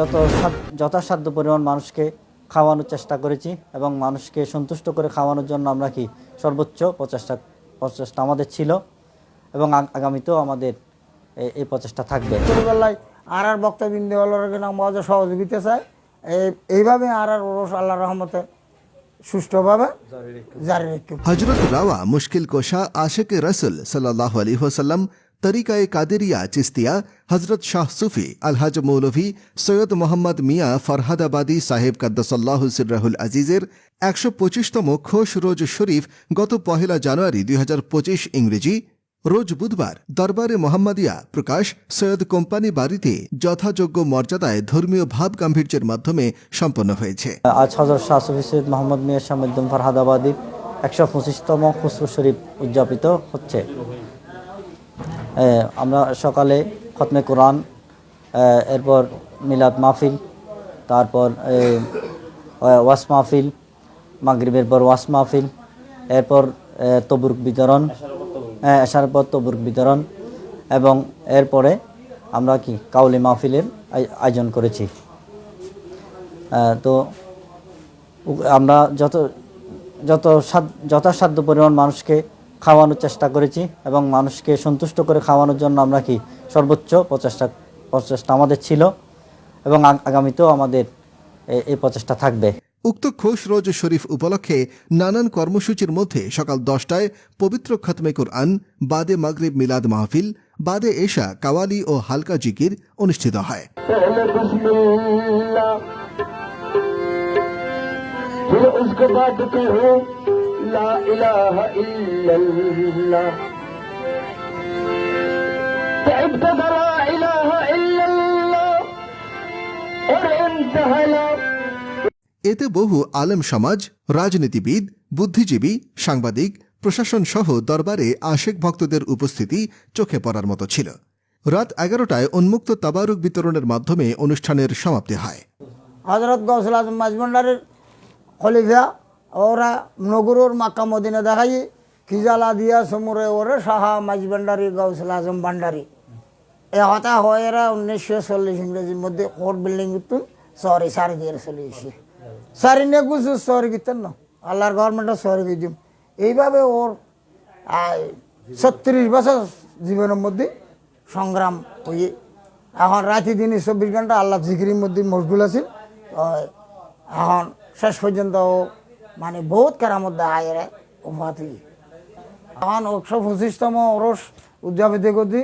যত সাধ্য- যথাসাধ্য পরিমাণ মানুষকে খাওয়ানোর চেষ্টা করেছি এবং মানুষকে সন্তুষ্ট করে খাওয়ানোর জন্য আমরা কি সর্বোচ্চ প্রচেষ্টা প্রচেষ্টা আমাদের ছিল এবং আগ- আগামীতেও আমাদের এ- এই প্রচেষ্টা থাকবে। ছোটবেলায় আর আর বক্তবিন্দু মজা সহযোগিতা চাই এই- এইভাবে আর আর ওরস আল্লাহ রহমতে সুষ্ঠুভাবে জারি রেখে হজরত রাওয়া মুশকিল কোশা আশেক রসুল সাল্লাহ আলী ওসাল্লাম তরিকায়ে কাদেরিয়া চিস্তিয়া হজরত শাহ সুফি, আলহাজ মৌলভী, সৈয়দ মোহাম্মদ মিয়া ফরহাদাবাদী সাহেব কাদ্দাসাল্লাহ সির্রাহুল আজিজের একশো পঁচিশতম খোশ রোজ শরীফ গত পহেলা জানুয়ারি দুই হাজার পঁচিশ ইংরেজি। রোজ বুধবার দরবারে মোহাম্মদিয়া প্রকাশ, সৈয়দ কোম্পানি বাড়িতে যথাযোগ্য মর্যাদায় ধর্মীয় ভাব গাম্ভীর্যের মাধ্যমে সম্পন্ন হয়েছে। আজ হজরত শাহ সুফি, সৈয়দ মোহাম্মদ মিয়া শামুদ্দিন ফরহাদাবাদী একশো পঁচিশতম খুসরু শরীফ উদযাপিত হচ্ছে। আমরা সকালে খতমে কোরআন এরপর মিলাদ মাহফিল, তারপর ওয়াস মাহফিল, মাগরিবের পর ওয়াস মাহফিল, এরপর তবুরক বিতরণ হ্যাঁ এসার পর তবুরক বিতরণ এবং এরপরে আমরা কি কাউলি মাহফিলের আয়োজন করেছি। তো আমরা যত যত যথাসাধ্য পরিমাণ মানুষকে খাওয়ানোর চেষ্টা করেছি এবং মানুষকে সন্তুষ্ট করে খাওয়ানোর জন্য আমরা কি সর্বোচ্চ প্রচেষ্টা প্রচেষ্টা আমাদের ছিল এবং আগ- আগামীতেও আমাদের এ- এই প্রচেষ্টা থাকবে উক্ত খোশ রোজ শরীফ উপলক্ষে নানান কর্মসূচির মধ্যে সকাল দশটায় পবিত্র খতমে কোরআন বাদে মাগরিব মিলাদ মাহফিল বাদে এশা কাওয়ালি ও হালকা জিকির অনুষ্ঠিত হয় पहले बिस्मिल्लाह फिर उसके बाद कहो لا إله إلا الله تعبت إله إلا الله وانتهى এতে বহু আলেম সমাজ রাজনীতিবিদ বুদ্ধিজীবী সাংবাদিক প্রশাসন সহ দরবারে আশেক ভক্তদের উপস্থিতি চোখে পড়ার মতো ছিল। রাত এগারোটায় উন্মুক্ত তাবারুক বিতরণের মাধ্যমে অনুষ্ঠানের সমাপ্তি হয়। হজরত গৌসল আজম মাজমন্ডারের খলিফা ওরা নগরুর মাক্কা মদিনা দেখাই খিজালা দিয়া সমুরে ওরে সাহা মাঝবান্ডারি গৌসুল আজম ভান্ডারি এ হতা হয় এরা উনিশশো চল্লিশ ইংরেজির মধ্যে কোর্ট বিল্ডিং করতুন সরি সারি দিয়ে চলে এসে সারি নিয়ে গুছু সরি কিতেন না আল্লাহর গভর্নমেন্টও সরি দিয়ে দিম এইভাবে ওর ছত্রিশ বছর জীবনের মধ্যে সংগ্রাম হয়ে এখন রাতি দিনে চব্বিশ ঘণ্টা আল্লাহ জিকিরির মধ্যে মশগুল আছে এখন শেষ পর্যন্ত ও মানে বহুত কেরামত দেখা যায় উফাত তখন একশো পঁচিশতম ওরস উদযাপিত করছি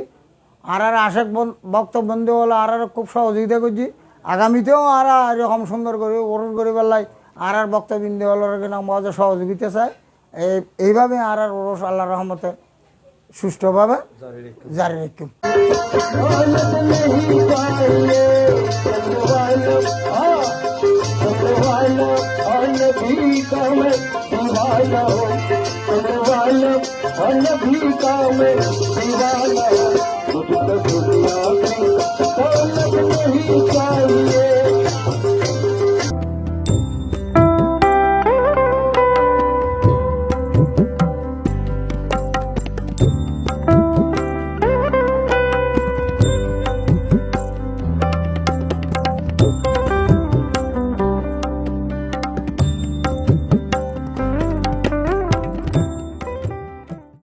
আর আর আশেক বক্তব্য হলো আর আর খুব সহযোগিতা করছি আগামীতেও আর এরকম সুন্দর করে ওরস করে পেলাই আর আর বক্তবৃন্দ হলো মজা সহযোগিতা চাই এইভাবে আর আর ওরস আল্লাহ রহমতে সুষ্ঠুভাবে জারি রাখুন پيوالا هل به پي والو ڪجهه بس